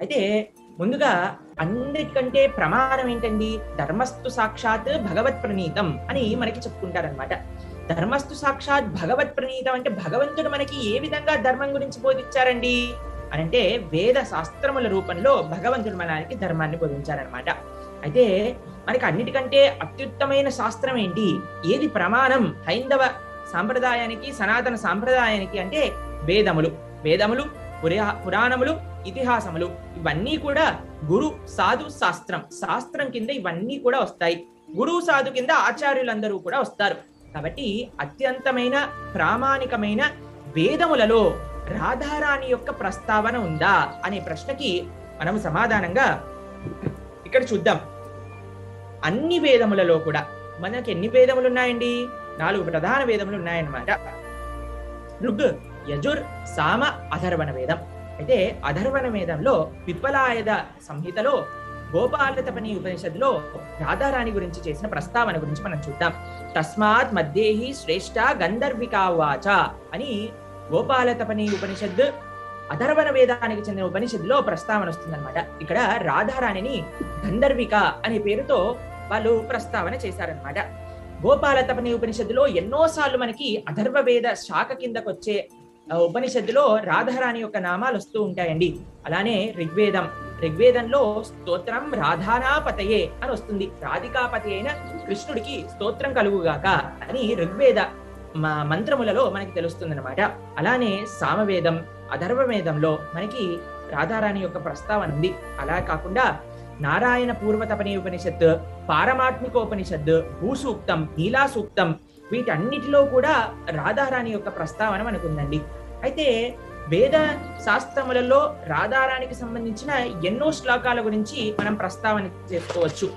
అయితే ముందుగా అందరికంటే ప్రమాణం ఏంటండి? ధర్మస్తు సాక్షాత్ భగవత్ ప్రణీతం అని మనకి చెప్పుకుంటారనమాట ధర్మస్తు సాక్షాత్ భగవత్ ప్రణీతం అంటే భగవంతుడు మనకి ఏ విధంగా ధర్మం గురించి బోధించారండి? అని అంటే వేద శాస్త్రముల రూపంలో భగవంతుడు మనకి ధర్మాన్ని బోధించారనమాట అయితే మనకి అన్నిటికంటే అత్యుత్తమైన శాస్త్రం ఏంటి? ఏది ప్రమాణం? హైందవ సాంప్రదాయానికి సనాతన సాంప్రదాయానికి అంటే వేదములు. వేదములు పురా పురాణములు ఇతిహాసములు ఇవన్నీ కూడా గురు సాధు శాస్త్రం. శాస్త్రం కింద ఇవన్నీ కూడా వస్తాయి. గురువు సాధు కింద ఆచార్యులందరూ కూడా వస్తారు. కాబట్టి అత్యంతమైన ప్రామాణికమైన వేదములలో రాధారాణి యొక్క ప్రస్తావన ఉందా అనే ప్రశ్నకి మనం సమాధానంగా ఇక్కడ చూద్దాం. అన్ని వేదములలో కూడా. మనకి ఎన్ని వేదములు ఉన్నాయండి? నాలుగు ప్రధాన వేదములు ఉన్నాయన్నమాట. ఋగ్ యజుర్ సామ అధర్వణ వేదం. అయితే అధర్వణ వేదంలో పిప్పలాయద సంహితలో గోపాలతపని ఉపనిషత్తులో రాధారాణి గురించి చేసిన ప్రస్తావన గురించి మనం చూద్దాం. తస్మాత్ మధ్యేహి శ్రేష్ట గంధర్వికావాచ అని గోపాలతపని ఉపనిషత్ అధర్వణ వేదానికి చెందిన ఉపనిషత్తులో ప్రస్తావన వస్తుందన్నమాట. ఇక్కడ రాధారాణిని గంధర్విక అనే పేరుతో వాళ్ళు ప్రస్తావన చేశారనమాట గోపాలతపని ఉపనిషత్తులో ఎన్నోసార్లు మనకి అధర్వ వేద శాఖ కిందకు వచ్చే ఉపనిషత్తులో రాధారాణి యొక్క నామాలు వస్తూ ఉంటాయండి. అలానే ఋగ్వేదం. ఋగ్వేదంలో స్తోత్రం రాధానాపతయే అని వస్తుంది. రాధికాపతి అయిన కృష్ణుడికి స్తోత్రం కలుగుగాక అని ఋగ్వేద మ- మంత్రములలో మనకి తెలుస్తుందన్నమాట. అలానే సామవేదం అధర్వవేదంలో మనకి రాధారాణి యొక్క ప్రస్తావన ఉంది. అలా కాకుండా నారాయణ పూర్వతపని ఉపనిషత్ పారమాత్మికోపనిషత్ భూసూక్తం నీలా సూక్తం వీటన్నిటిలో కూడా రాధారాణి యొక్క ప్రస్తావన మనకు ఉందండి అయితే వేద శాస్త్రములలో రాధారానికి సంబంధించిన ఎన్నో శ్లోకాల గురించి మనం ప్రస్తావన చేసుకోవచ్చు.